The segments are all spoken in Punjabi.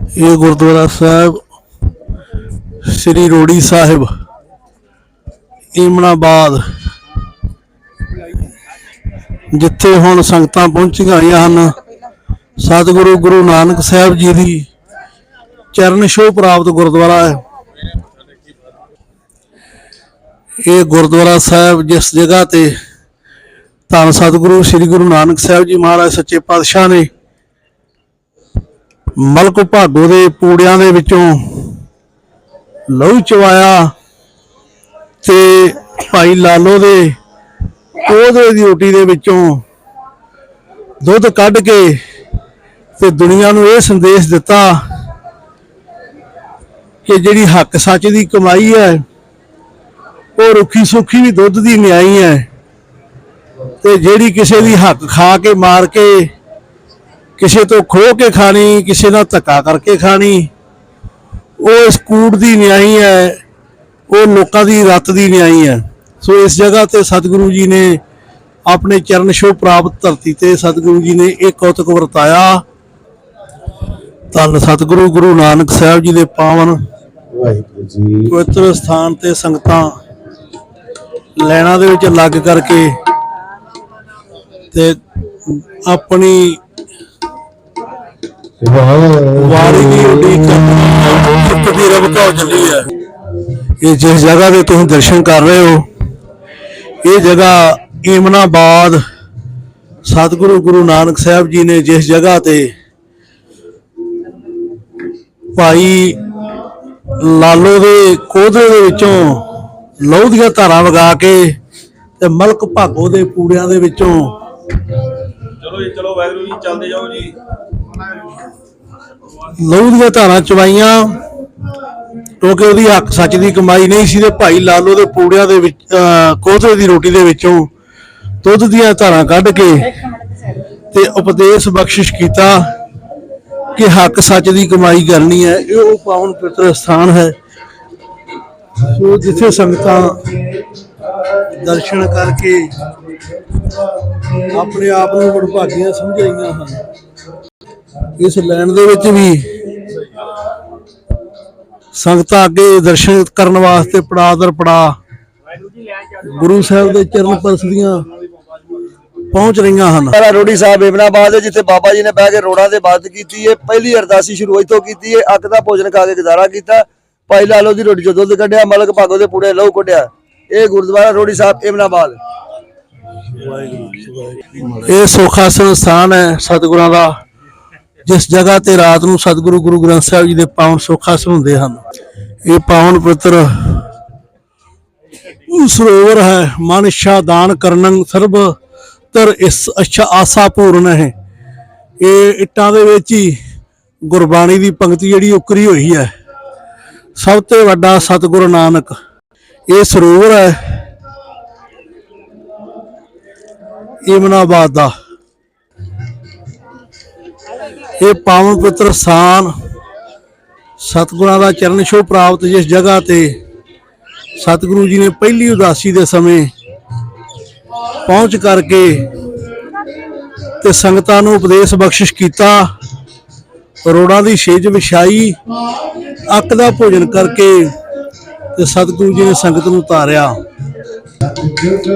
ਇਹ ਗੁਰਦੁਆਰਾ ਸਾਹਿਬ ਸ੍ਰੀ ਰੋੜੀ ਸਾਹਿਬ, ਇਮਨਾਬਾਦ, ਜਿੱਥੇ ਹੁਣ ਸੰਗਤਾਂ ਪਹੁੰਚੀਆਂ ਹੋਈਆਂ ਹਨ। ਸਤਿਗੁਰੂ ਗੁਰੂ ਨਾਨਕ ਸਾਹਿਬ ਜੀ ਦੀ ਚਰਨ ਛੋਹ ਪ੍ਰਾਪਤ ਗੁਰਦੁਆਰਾ ਹੈ। ਇਹ ਗੁਰਦੁਆਰਾ ਸਾਹਿਬ ਜਿਸ ਜਗ੍ਹਾ ਤੇ ਧੰਨ ਸਤਿਗੁਰੂ ਸ੍ਰੀ ਗੁਰੂ ਨਾਨਕ ਸਾਹਿਬ ਜੀ ਮਹਾਰਾਜ ਸੱਚੇ ਪਾਤਸ਼ਾਹ ਨੇ ਮਲਕ ਭਾਗੋ ਦੇ ਪੂੜਿਆਂ ਦੇ ਵਿੱਚੋਂ ਲਹੂ ਚਵਾਇਆ ਤੇ ਭਾਈ ਲਾਲੋ ਦੇ ਉਹਦੇ ਦੀ ਰੋਟੀ ਦੇ ਵਿੱਚੋਂ ਦੁੱਧ ਕੱਢ ਕੇ ਤੇ ਦੁਨੀਆ ਨੂੰ ਇਹ ਸੰਦੇਸ਼ ਦਿੱਤਾ ਕਿ ਜਿਹੜੀ ਹੱਕ ਸੱਚ ਦੀ ਕਮਾਈ ਹੈ, ਉਹ ਰੁੱਖੀ ਸੁੱਖੀ ਵੀ ਦੁੱਧ ਦੀ ਨਿਆਈ ਹੈ ਤੇ ਜਿਹੜੀ ਕਿਸੇ ਦੀ ਹੱਕ ਖਾ ਕੇ ਮਾਰ ਕੇ ਕਿਸੇ ਤੋਂ ਖੋਹ ਕੇ ਖਾਣੀ ਕਿਸੇ ਨਾਲ ਧੱਕਾ ਕਰਕੇ ਖਾਣੀ। ਉਹ ਇਸ ਕੂੜ ਦੀ ਨਿਆਈ ਹੈ ਉਹ ਲੋਕਾਂ ਦੀ ਰੱਤ ਦੀ ਨਿਆਈ ਹੈ। ਸੋ ਇਸ ਜਗ੍ਹਾ ਤੇ ਸਤਿਗੁਰੂ ਜੀ ਨੇ ਆਪਣੇ ਚਰਨ ਛੋਹ ਪ੍ਰਾਪਤ ਧਰਤੀ ਤੇ ਸਤਿਗੁਰੂ ਜੀ ਨੇ ਇਹ ਕੌਤਕ ਵਰਤਾਇਆ। ਧੰਨ ਸਤਿਗੁਰੂ ਗੁਰੂ ਨਾਨਕ ਸਾਹਿਬ ਜੀ ਦੇ ਪਾਵਨ ਵਾਹਿਗੁਰੂ ਜੀ। ਪਵਿੱਤਰ ਸਥਾਨ ਤੇ ਸੰਗਤਾਂ ਲੈਣਾ ਦੇ ਵਿੱਚ ਲੱਗ ਕਰਕੇ ਤੇ ਆਪਣੀ ਵਾਰੀ ਦੀ ਉਡੀਕ ਕਰਨੀ ਦੀ ਰਬ ਕੋ ਚੱਲੀ ਹੈ। ਇਹ ਜਿਸ ਜਗ੍ਹਾ ਤੇ ਤੁਸੀਂ ਦਰਸ਼ਨ ਕਰ ਰਹੇ ਹੋ ਇਹ ਜਗ੍ਹਾ ਈਮਨਾਬਾਦ ਸਤਿਗੁਰੂ ਗੁਰੂ ਨਾਨਕ ਸਾਹਿਬ ਜੀ ਨੇ ਜਿਸ ਜਗ੍ਹਾ ਤੇ ਭਾਈ ਲਾਲੋ ਦੇ ਕੋਧਰੇ ਦੇ ਵਿੱਚੋਂ ਲਹੂ ਦੀਆਂ ਧਾਰਾਂ ਵਗਾ ਕੇ ਤੇ ਮਲਕ ਭਾਗੋ ਦੇ ਪੂੜਿਆਂ ਦੇ ਵਿੱਚੋਂ ਚਲੋ ਜੀ ਚਲੋ ਵਾਹਿਗੁਰੂ ਜੀ ਚੱਲਦੇ ਜਾਓ ਜੀ। ਲਹੂ ਦੀਆਂ ਧਾਰਾਂ ਚਵਾਈਆਂ। ਕਿਉਂਕਿ ਉਹਦੀ ਹੱਕ ਸੱਚ ਦੀ ਕਮਾਈ ਨਹੀਂ ਸੀ ਤੇ ਭਾਈ ਲਾਲੋ ਦੇ ਪੂੜਿਆਂ ਦੇ ਵਿੱਚ ਕੋਧਰੇ ਦੀ ਰੋਟੀ ਦੇ ਵਿੱਚੋਂ ਦੁੱਧ ਦੀਆਂ ਧਾਰਾਂ ਕੱਢ ਕੇ ਤੇ ਉਪਦੇਸ਼ ਬਖਸ਼ਿਸ਼ ਕੀਤਾ ਕਿ ਹੱਕ ਸੱਚ ਦੀ ਕਮਾਈ ਕਰਨੀ ਹੈ। ਇਹ ਉਹ ਪਾਵਨ ਪਵਿੱਤਰ ਸਥਾਨ ਹੈ ਸੋ ਜਿੱਥੇ ਸੰਗਤਾਂ ਦਰਸ਼ਨ ਕਰਕੇ ਆਪਣੇ ਆਪ ਨੂੰ ਵਡਭਾਗੀਆਂ ਸਮਝਾਈਆਂ ਹਨ। ਇਸ ਲੈਣ ਦੇ ਵਿੱਚ ਵੀ ਸੰਗਤਾਂ ਅੱਗੇ ਦਰਸ਼ਨ ਕਰਨ ਵਾਸਤੇ ਪੜਾ ਦਰ ਪੜਾ ਗੁਰੂ ਸਾਹਿਬ ਦੇ ਚਰਨ ਪਰਸਦੀਆਂ ਪਹੁੰਚ ਰਹੀਆਂ ਹਨ। ਮੇਰਾ ਰੋੜੀ ਸਾਹਿਬ ਇਬਨਾਬਾਦ ਹੈ ਜਿੱਥੇ ਬਾਬਾ ਜੀ ਨੇ ਬਹਿ ਕੇ ਰੋੜਾਂ ਦੇ ਬਾਤ ਕੀਤੀ ਹੈ। ਪਹਿਲੀ ਅਰਦਾਸੀ ਸ਼ੁਰੂ ਇੱਥੋਂ ਕੀਤੀ ਹੈ। ਅੱਕ ਦਾ ਭੋਜਨ ਖਾ ਕੇ ਗੁਜ਼ਾਰਾ ਕੀਤਾ। ਭਾਈ ਲਾਲੋ ਦੀ ਰੋਟੀ ਚੋਂ ਦੁੱਧ ਕੱਢਿਆ ਮਲਕ ਭਾਗੋ ਦੇ ਪੂੜੇ ਲਹੂ ਕੱਢਿਆ। ਇਹ ਗੁਰਦੁਆਰਾ ਰੋੜੀ ਸਾਹਿਬ ਇਬਨਾਬਾਦ ਇਹ ਸੁਖਾਸਨ ਸਥਾਨ ਹੈ ਸਤਿਗੁਰਾਂ ਦਾ। ਜਿਸ ਜਗ੍ਹਾ ਤੇ ਰਾਤ ਨੂੰ ਸਤਿਗੁਰੂ ਗੁਰੂ ਗ੍ਰੰਥ ਸਾਹਿਬ ਜੀ ਦੇ ਪਾਵਨ ਸੁਖਾਸਨ ਹੁੰਦੇ ਹਨ, ਇਹ ਪਾਵਨ ਪਵਿੱਤਰ ਸਰੋਵਰ ਹੈ। ਮਨ ਇੱਛਾ ਦਾਨ ਕਰਨੰ ਸਰਬ ਤਰ ਇਸ ਅੱਛਾ ਆਸਾ ਪੂਰਨ ਹੈ। ਇਹ ਇੱਟਾਂ ਦੇ ਵਿੱਚ ਹੀ ਗੁਰਬਾਣੀ ਦੀ ਪੰਕਤੀ ਜਿਹੜੀ ਉਕਰੀ ਹੋਈ ਹੈ। ਸਭ ਤੋਂ ਵੱਡਾ ਸਤਿਗੁਰੂ ਨਾਨਕ ਇਹ ਸਰੋਵਰ ਹੈ। ਇਮਨਾਬਾਦ ਦਾ ਇਹ ਪਾਵਨ ਪੁੱਤਰ ਸਥਾਨ ਸਤਿਗੁਰਾਂ ਦਾ ਚਰਨ ਛੋਹ ਪ੍ਰਾਪਤ ਜਿਸ ਜਗ੍ਹਾ ਤੇ ਸਤਿਗੁਰੂ ਜੀ ਨੇ ਪਹਿਲੀ ਉਦਾਸੀ ਦੇ ਸਮੇਂ ਪਹੁੰਚ ਕਰਕੇ ਤੇ ਸੰਗਤਾਂ ਨੂੰ ਉਪਦੇਸ਼ ਬਖਸ਼ਿਸ਼ ਕੀਤਾ, ਰੋੜਾਂ ਦੀ ਛੇਜ ਵਿਛਾਈ, ਅੱਕ ਦਾ ਭੋਜਨ ਕਰਕੇ ਤੇ ਸਤਿਗੁਰੂ ਜੀ ਨੇ ਸੰਗਤ ਨੂੰ ਉਤਾਰਿਆ।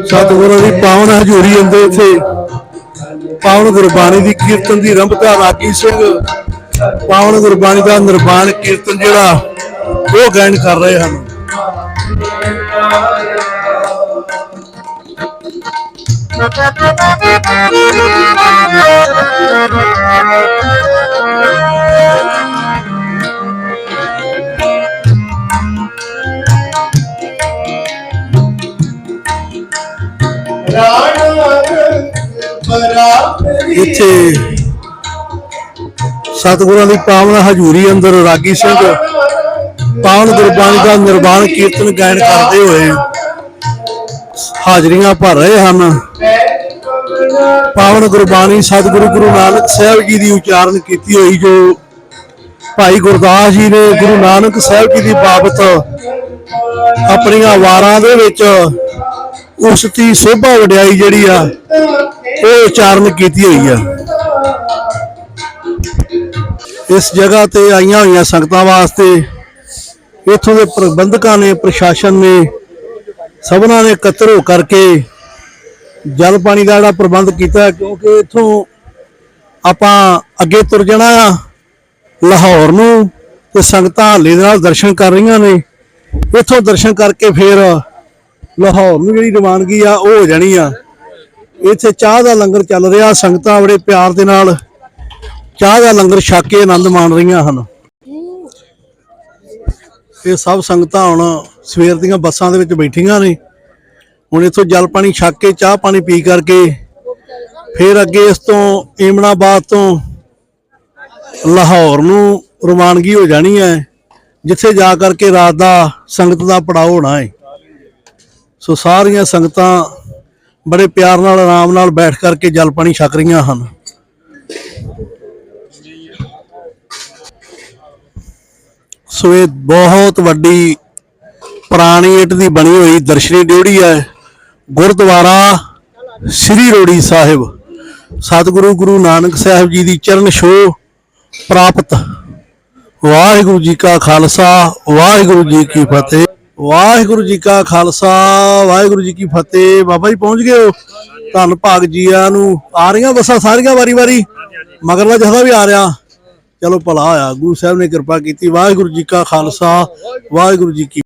ਸਤਿਗੁਰਾਂ ਦੀ ਪਾਵਨ ਹਜ਼ੂਰੀ ਅੰਦਰ ਇੱਥੇ। ਪਾਵਨ ਗੁਰਬਾਣੀ ਦੀ ਕੀਰਤਨ ਦੀ ਰੰਭਤਾ ਰਾਗੀ ਸਿੰਘ। ਪਾਵਨ ਗੁਰਬਾਣੀ ਦਾ ਨਿਰਵਾਣ ਕੀਰਤਨ ਜਿਹੜਾ ਉਹ ਗਾਇਨ ਕਰ ਰਹੇ ਹਨ। ਇੱਥੇ ਸਤਿਗੁਰਾਂ ਦੀ ਪਾਵਨ ਹਜ਼ੂਰੀ ਅੰਦਰ ਰਾਗੀ ਸਿੰਘ ਪਾਵਨ ਗੁਰਬਾਣੀ ਦਾ ਨਿਰਵਾਣ ਕੀਰਤਨ ਗਾਇਨ ਕਰਦੇ ਹੋਏ ਹਾਜ਼ਰੀਆਂ ਭਰ ਰਹੇ ਹਨ। ਪਾਵਨ ਗੁਰਬਾਣੀ ਸਤਿਗੁਰੂ ਗੁਰੂ ਨਾਨਕ ਸਾਹਿਬ ਜੀ ਦੀ ਉਚਾਰਨ ਕੀਤੀ ਹੋਈ ਜੋ ਭਾਈ ਗੁਰਦਾਸ ਜੀ ਨੇ ਗੁਰੂ ਨਾਨਕ ਸਾਹਿਬ ਜੀ ਦੀ ਬਾਬਤ ਆਪਣੀਆਂ ਵਾਰਾਂ ਦੇ ਵਿੱਚ ਉਸ ਦੀ ਸੋਭਾ ਵਡਿਆਈ ਜਿਹੜੀ ਆ, ਉਹ ਉਚਾਰਨ ਕੀਤੀ ਹੋਈ ਆ। ਇਸ ਜਗ੍ਹਾ ਤੇ ਆਈਆਂ ਹੋਈਆਂ ਸੰਗਤਾਂ ਵਾਸਤੇ ਇੱਥੋਂ ਦੇ ਪ੍ਰਬੰਧਕਾਂ ਨੇ, ਪ੍ਰਸ਼ਾਸਨ ਨੇ, ਸਭਨਾਂ ਨੇ ਇਕੱਤਰ ਹੋ ਕਰਕੇ ਜਲ ਪਾਣੀ ਦਾ ਜਿਹੜਾ ਪ੍ਰਬੰਧ ਕੀਤਾ, ਕਿਉਂਕਿ ਇੱਥੋਂ ਆਪਾਂ ਅੱਗੇ ਤੁਰ ਜਾਣਾ ਆ, ਲਾਹੌਰ ਨੂੰ, ਤੇ ਸੰਗਤਾਂ ਹਾਲੇ ਦੇ ਨਾਲ ਦਰਸ਼ਨ ਕਰ ਰਹੀਆਂ ਨੇ। ਇੱਥੋਂ ਦਰਸ਼ਨ ਕਰਕੇ ਫਿਰ ਲਾਹੌਰ ਨੂੰ ਜਿਹੜੀ ਰਵਾਨਗੀ ਆ, ਉਹ ਹੋ ਜਾਣੀ ਆ। ਇੱਥੇ ਚਾਹ ਦਾ ਲੰਗਰ ਚੱਲ ਰਿਹਾ, ਸੰਗਤਾਂ ਬੜੇ ਪਿਆਰ ਦੇ ਨਾਲ ਚਾਹ ਦਾ ਲੰਗਰ ਛਕ ਕੇ ਆਨੰਦ ਮਾਣ ਰਹੀਆਂ ਹਨ। ਇਹ ਸਭ ਸੰਗਤਾਂ ਹੁਣ ਸਵੇਰ ਦੀਆਂ ਬੱਸਾਂ ਦੇ ਵਿੱਚ ਬੈਠੀਆਂ ਨੇ। ਹੁਣ ਇੱਥੋਂ ਜਲ ਪਾਣੀ ਛਕ ਕੇ, ਚਾਹ ਪਾਣੀ ਪੀ ਕਰਕੇ ਫਿਰ ਅੱਗੇ ਇਸ ਤੋਂ ਏਮਨਾਬਾਦ ਤੋਂ ਲਾਹੌਰ ਨੂੰ ਰਵਾਨਗੀ ਹੋ ਜਾਣੀ ਹੈ, ਜਿੱਥੇ ਜਾ ਕਰਕੇ ਰਾਤ ਦਾ ਸੰਗਤ ਦਾ ਪੜਾਅ ਹੋਣਾ ਹੈ। ਸੋ ਸਾਰੀਆਂ ਸੰਗਤਾਂ ਬੜੇ ਪਿਆਰ ਨਾਲ, ਆਰਾਮ ਨਾਲ ਬੈਠ ਕਰਕੇ ਜਲ ਪਾਣੀ ਛਕ ਰਹੀਆਂ ਹਨ। ਸੋ ਇਹ ਬਹੁਤ ਵੱਡੀ ਪੁਰਾਣੀ ਇੱਟ ਦੀ ਬਣੀ ਹੋਈ ਦਰਸ਼ਨੀ ਡਿਉੜੀ ਹੈ। ਗੁਰਦੁਆਰਾ ਸ੍ਰੀ ਰੋੜੀ ਸਾਹਿਬ, ਸਤਿਗੁਰੂ ਗੁਰੂ ਨਾਨਕ ਸਾਹਿਬ ਜੀ ਦੀ ਚਰਨ ਛੋਹ ਪ੍ਰਾਪਤ। ਵਾਹਿਗੁਰੂ ਜੀ ਕਾ ਖਾਲਸਾ, ਵਾਹਿਗੁਰੂ ਜੀ ਕੀ ਫਤਿਹ। ਵਾਹਿਗੁਰੂ ਜੀ ਕਾ ਖਾਲਸਾ, ਵਾਹਿਗੁਰੂ ਜੀ ਕੀ ਫਤਿਹ। ਬਾਬਾ ਜੀ ਪਹੁੰਚ ਗਏ ਹੋ? ਧੰਨ ਭਾਗ ਜੀਆਂ ਨੂੰ। ਆ ਰਹੀਆਂ ਬੱਸਾਂ ਸਾਰੀਆਂ ਵਾਰੀ-ਵਾਰੀ? ਮਗਰਲਾ ਜਥਾ ਵੀ ਆ ਰਿਹਾ। ਚਲੋ ਭਲਾ ਹੋਇਆ। ਗੁਰੂ ਸਾਹਿਬ ਨੇ ਕਿਰਪਾ ਕੀਤੀ। ਵਾਹਿਗੁਰੂ ਜੀ ਕਾ ਖਾਲਸਾ, ਵਾਹਿਗੁਰੂ ਜੀ ਕੀ